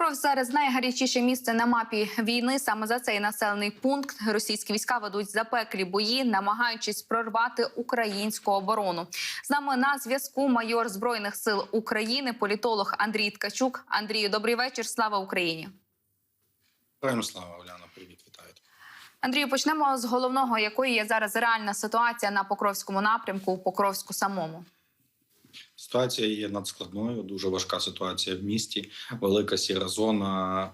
Покров зараз найгарячіше місце на мапі війни. Саме за цей населений пункт російські війська ведуть запеклі бої, намагаючись прорвати українську оборону. З нами на зв'язку майор збройних сил України, політолог Андрій Ткачук. Андрію, добрий вечір. Слава Україні. Героям слава Оляна, привіт, вітаю. Андрію, почнемо з головного, якою є зараз реальна ситуація на Покровському напрямку, у Покровську самому. Ситуація є надскладною, дуже важка ситуація в місті. Велика сіра зона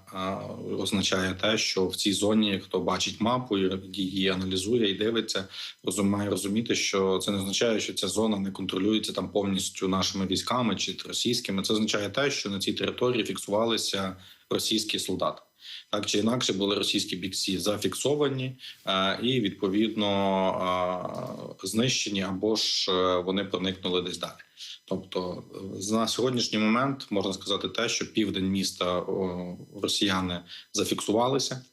означає те, що в цій зоні хто бачить мапу її аналізує і дивиться, розуміє розуміти, що це не означає, що ця зона не контролюється там повністю нашими військами чи російськими. Це означає те, що на цій території фіксувалися російські солдати. Так чи інакше були російські бійці зафіксовані е, і відповідно е, знищені, або ж е, вони проникнули десь далі. Тобто на сьогоднішній момент можна сказати те, що південь міста росіяни зафіксувалися.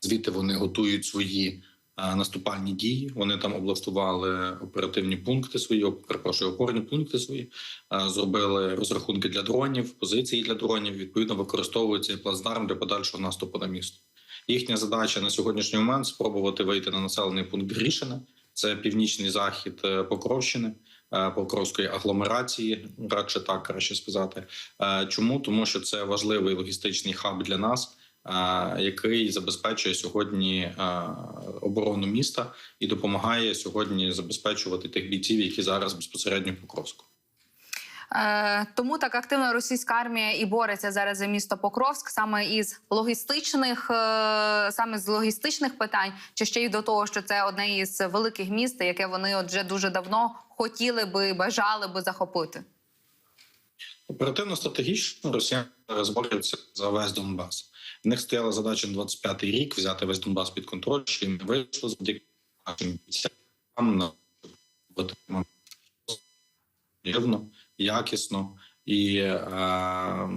Звідти вони готують свої наступальні дії. Вони там облаштували оперативні пункти свої, перепрошую, опорні пункти свої, зробили розрахунки для дронів, позиції для дронів. Відповідно, використовують цей плацдарм для подальшого наступу на місто. Їхня задача на сьогоднішній момент спробувати вийти на населений пункт Грішина. Це північний захід е, Покровщини. е, Покровської агломерації, радше так краще сказати. Е, Чому тому, що це важливий логістичний хаб для нас, який забезпечує сьогодні оборону міста і допомагає сьогодні забезпечувати тих бійців, які зараз безпосередньо в Покровську. Е, тому так активно російська армія і бореться зараз за місто Покровськ саме із логістичних, е, саме з логістичних питань, чи ще й до того, що це одне із великих міст, яке вони вже дуже давно хотіли би бажали би захопити. Оперативно стратегічно росіяни зараз борються за весь Донбас. В них стояла задача на 25-й рік взяти весь Донбас під контроль, що їм вийшло завдяки нашим бійцям рівно, якісно і е,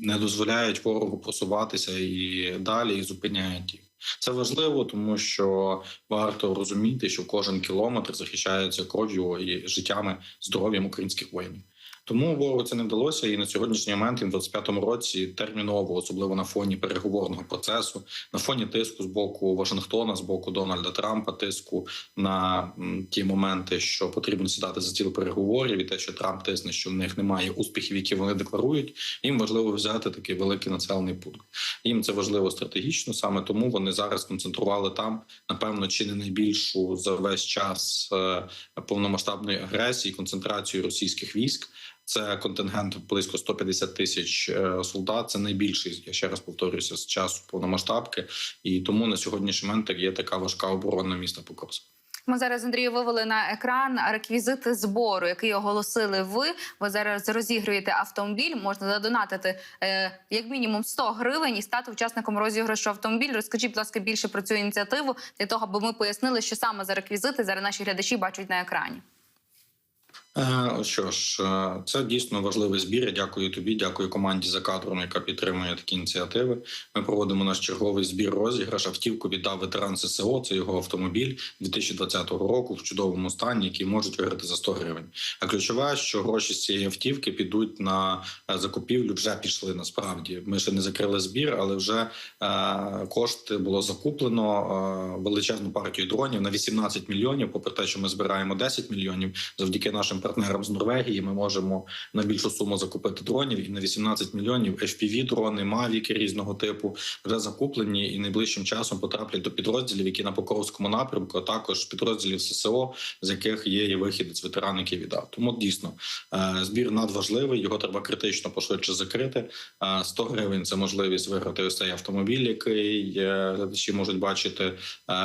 не дозволяють ворогу просуватися і далі і зупиняють їх. Це важливо, тому що варто розуміти, що кожен кілометр захищається кров'ю і життями, здоров'ям українських воїнів. Тому ворогу це не вдалося, і на сьогоднішній момент і в 25-му році терміново, особливо на фоні переговорного процесу, на фоні тиску з боку Вашингтона, з боку Дональда Трампа, тиску на ті моменти, що потрібно сідати за стіл переговорів, і те, що Трамп тисне, що в них немає успіхів, які вони декларують. Їм важливо взяти такий великий населений пункт. Їм це важливо стратегічно, саме тому вони зараз концентрували там, напевно, чи не найбільшу за весь час е, повномасштабної агресії, концентрацію російських військ. Це контингент близько 150 тисяч е, солдат. Це найбільший, я ще раз повторюся, з часу повномасштабки, і тому на сьогоднішній момент є така важка оборона міста Покровськ. Ми зараз Андрію вивели на екран реквізити збору, який оголосили ви. Ви зараз розігруєте автомобіль. Можна задонатити е, як мінімум 100 гривень і стати учасником розіграшу автомобіль. Розкажіть, будь ласка, більше про цю ініціативу для того, аби ми пояснили, що саме за реквізити зараз наші глядачі бачать на екрані. Е, Що ж, е, це дійсно важливий збір. Дякую тобі, дякую команді за кадром, яка підтримує такі ініціативи. Ми проводимо наш черговий збір розіграш. Автівку віддав ветеран ССО. Це його автомобіль 2020 року в чудовому стані, який можуть виграти за 100 гривень. А ключове, що гроші з цієї автівки підуть на е, закупівлю. Вже пішли насправді. Ми ще не закрили збір, але вже кошти було закуплено величезну партію дронів на 18 мільйонів. Попри те, що ми збираємо 10 мільйонів, завдяки нашим партнерам з Норвегії, ми можемо на більшу суму закупити дронів і на 18 мільйонів fpv дрони, мавіки різного типу вже закуплені і найближчим часом потраплять до підрозділів, які на Покровському напрямку, а також підрозділів ССО, з яких є і вихідець ветеран, який віддав. Тому дійсно е, збір надважливий. Його треба критично пошвидше закрити. Е, 100 гривень це можливість виграти ось цей автомобіль, який е, глядачі можуть бачити е,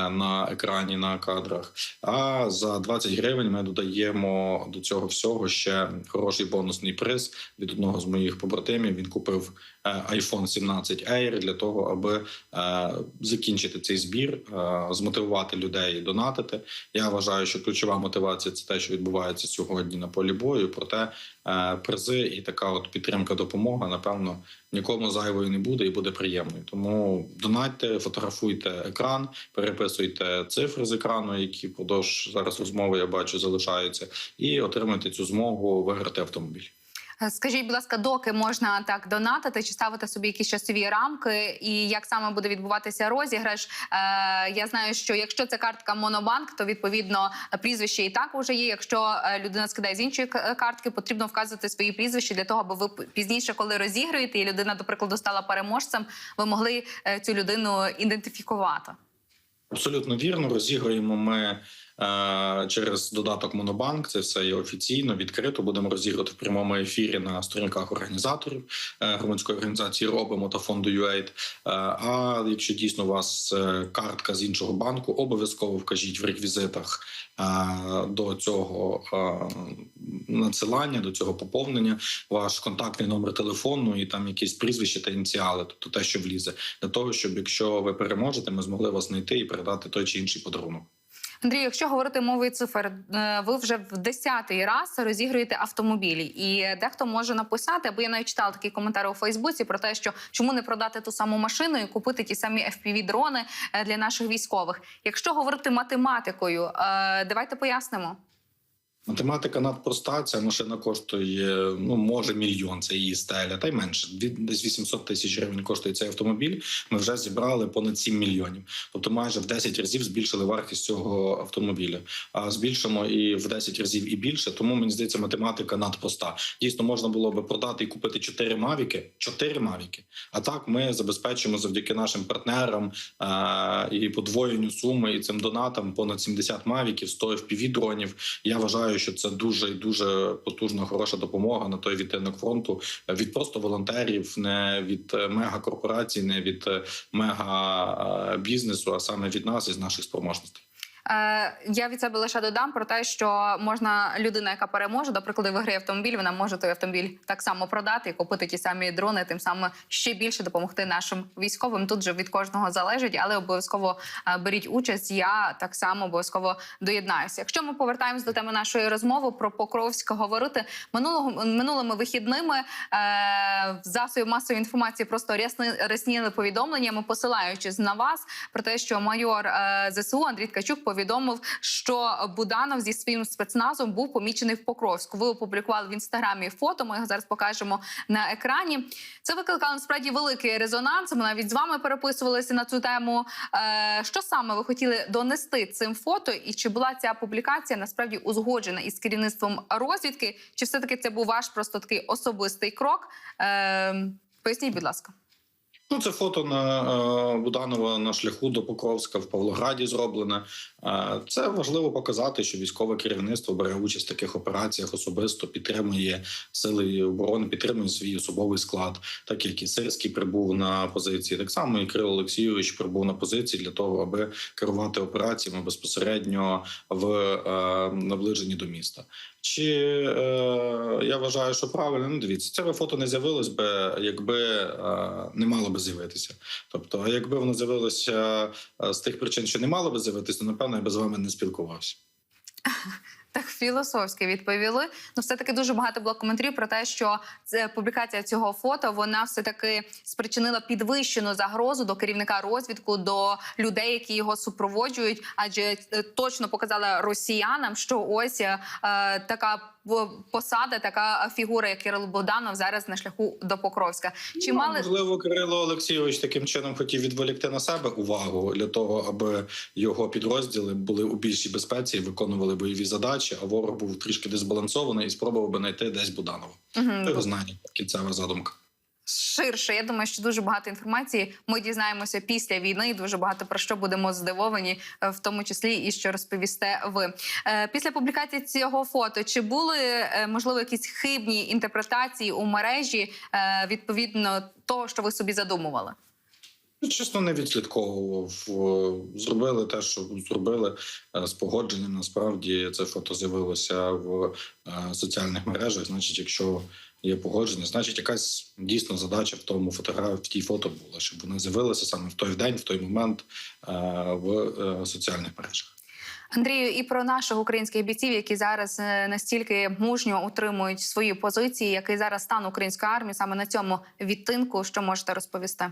на екрані на кадрах. А за 20 гривень ми додаємо до цього всього ще хороший бонусний приз від одного з моїх побратимів. Він купив iPhone 17 Air для того, аби е, закінчити цей збір, е, змотивувати людей донатити. Я вважаю, що ключова мотивація це те, що відбувається сьогодні на полі бою. Проте е, призи і така от підтримка, допомога, напевно, нікому зайвою не буде і буде приємною. Тому донатьте, фотографуйте екран, переписуйте цифри з екрану, які впродовж зараз розмови я бачу залишаються, і отримайте цю змогу виграти автомобіль. Скажіть, будь ласка, доки можна так донатити чи ставити собі якісь часові рамки, і як саме буде відбуватися розіграш? Е, я знаю, що якщо це картка Монобанк, то відповідно прізвище і так уже є. Якщо е, людина скидає з іншої картки, потрібно вказувати свої прізвища для того, аби ви пізніше, коли розіграєте, і людина, до прикладу, стала переможцем, ви могли е, цю людину ідентифікувати. Абсолютно вірно. Розіграємо ми через додаток Монобанк. Це все є офіційно, відкрито. Будемо розіграти в прямому ефірі на сторінках організаторів е, громадської організації робимо та фонду UAID. Е, а якщо дійсно у вас е, картка з іншого банку, обов'язково вкажіть в реквізитах е, до цього е, надсилання, до цього поповнення, ваш контактний номер телефону і там якісь прізвище та ініціали, тобто те, що влізе, для того, щоб якщо ви переможете, ми змогли вас знайти і передати той чи інший подарунок. Андрій, якщо говорити мовою цифр, е, ви вже в десятий раз розігруєте автомобілі, і дехто може написати, бо я навіть читала такий коментар у Фейсбуці про те, що чому не продати ту саму машину і купити ті самі fpv дрони е, для наших військових. Якщо говорити математикою, е, давайте пояснимо. Математика надпроста. Ця машина коштує ну може мільйон. Це її стеля, та й менше. Дві- Десь 800 тисяч гривень коштує цей автомобіль. Ми вже зібрали понад 7 мільйонів. Тобто, майже в 10 разів збільшили вартість цього автомобіля. А збільшимо і в 10 разів і більше. Тому мені здається, математика надпроста. Дійсно, можна було би продати і купити 4 мавіки. 4 мавіки. А так ми забезпечимо завдяки нашим партнерам а, і подвоєнню суми і цим донатам понад 70 мавіків, 100 fpv дронів. Я вважаю, що це дуже і дуже потужна, хороша допомога на той відтинок фронту від просто волонтерів, не від е, мегакорпорацій, не від е, мега е, бізнесу, а саме від нас із наших спроможностей. Е, я від себе лише додам про те, що можна людина, яка переможе, до прикладу, виграє автомобіль, вона може той автомобіль так само продати і купити ті самі дрони, тим самим ще більше допомогти нашим військовим. Тут же від кожного залежить, але обов'язково е, беріть участь. Я так само обов'язково доєднаюся. Якщо ми повертаємось до теми нашої розмови про Покровськ говорити минулого минулими вихідними е, в масової інформації просто рясни, рясніли повідомленнями, посилаючись на вас про те, що майор е, ЗСУ Андрій Ткачук повідомив, що Буданов зі своїм спецназом був помічений в Покровську. Ви опублікували в інстаграмі фото. Ми його зараз покажемо на екрані. Це викликало насправді великий резонанс. Ми навіть з вами переписувалися на цю тему. Е, що саме ви хотіли донести цим фото, і чи була ця публікація насправді узгоджена із керівництвом розвідки? Чи все таки це був ваш просто такий особистий крок? Е, поясніть, будь ласка. Ну, це фото на е, Буданова на шляху до Покровська в Павлограді зроблене. Е, це важливо показати, що військове керівництво бере участь в таких операціях особисто, підтримує сили оборони, підтримує свій особовий склад, так як і Сирський прибув на позиції. Так само і Кирило Олексійович прибув на позиції для того, аби керувати операціями безпосередньо в е, наближенні до міста. Чи е, я вважаю, що правильно ну дивіться, це фото не з'явилось би, якби е, не мало би з'явитися. Тобто, якби воно з'явилося е, з тих причин, що не мало би з'явитися, то напевно я би з вами не спілкувався. Так філософськи відповіли. Ну, все таки дуже багато було коментарів про те, що це публікація цього фото вона все таки спричинила підвищену загрозу до керівника розвідку, до людей, які його супроводжують, адже е, точно показала росіянам, що ось е, така посада, така фігура, як Кирило Богданов, зараз на шляху до Покровська. Чи Ну, мали можливо, Кирило Олексійович таким чином хотів відволікти на себе увагу для того, аби його підрозділи були у більшій безпеці і виконували бойові задачі, а ворог був трішки дезбалансований і спробував би знайти десь Буданова. Хто його знає, кінцева задумка. ширше. Я думаю, що дуже багато інформації ми дізнаємося після війни. і Дуже багато про що будемо здивовані, е, в тому числі і що розповісте ви Е, після публікації цього фото. Чи були е, можливо якісь хибні інтерпретації у мережі відповідно того, що ви собі задумували? Ну, Чесно, не відслідковував. Е, Зробили те, що зробили е, з погодженням. Насправді це фото з'явилося в е, соціальних мережах. Значить, якщо є погодження, значить якась дійсно задача в тому фотографії в тій фото була, щоб вони з'явилися саме в той день, в той момент в соціальних мережах. Андрію, і про наших українських бійців, які зараз настільки мужньо утримують свої позиції, який зараз стан української армії саме на цьому відтинку, що можете розповісти?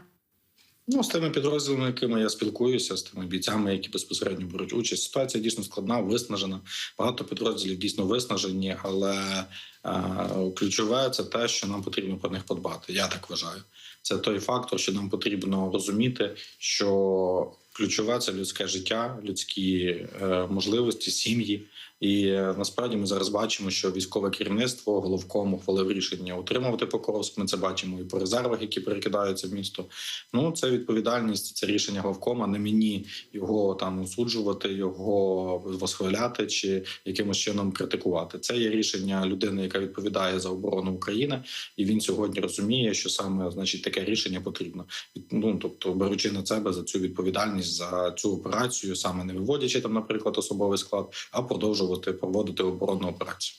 Ну, з тими підрозділами, якими я спілкуюся, з тими бійцями, які безпосередньо беруть участь. Ситуація дійсно складна, виснажена. Багато підрозділів дійсно виснажені, але е, ключове це те, що нам потрібно про них подбати. Я так вважаю. Це той фактор, що нам потрібно розуміти, що ключове це людське життя, людські е, можливості, сім'ї. І е, насправді ми зараз бачимо, що військове керівництво головком ухвалив рішення утримувати Покровськ. Ми це бачимо і по резервах, які перекидаються в місто. Ну це відповідальність, це рішення головкома. Не мені його там осуджувати, його восхваляти чи якимось чином критикувати. Це є рішення людини, яка відповідає за оборону України, і він сьогодні розуміє, що саме значить таке рішення потрібно. Ну тобто, беручи на себе за цю відповідальність за цю операцію, саме не виводячи там, наприклад, особовий склад, а продовжувати проводити оборонну операцію.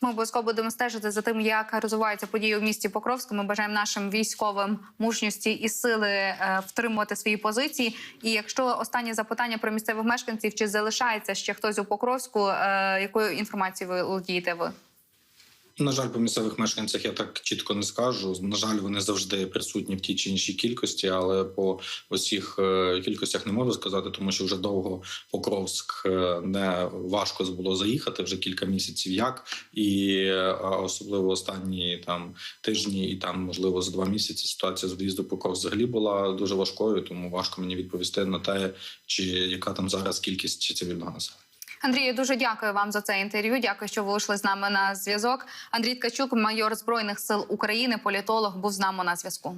Ми обов'язково будемо стежити за тим, як розвиваються події у місті Покровську. Ми бажаємо нашим військовим мужності і сили е, втримувати свої позиції. І якщо останнє запитання про місцевих мешканців, чи залишається ще хтось у Покровську, е, якою інформацією ви володієте ви? На жаль, по місцевих мешканцях я так чітко не скажу. На жаль, вони завжди присутні в тій чи іншій кількості, але по усіх е, кількостях не можу сказати, тому що вже довго Покровськ е, не важко було заїхати вже кілька місяців. Як і е, особливо останні там тижні, і там можливо за два місяці ситуація з в'їзду Покровськ взагалі була дуже важкою, тому важко мені відповісти на те, чи яка там зараз кількість цивільного населення. Андрію, дуже дякую вам за це інтерв'ю. Дякую, що ви вийшли з нами на зв'язок. Андрій Ткачук, майор збройних сил України, політолог, був з нами на зв'язку.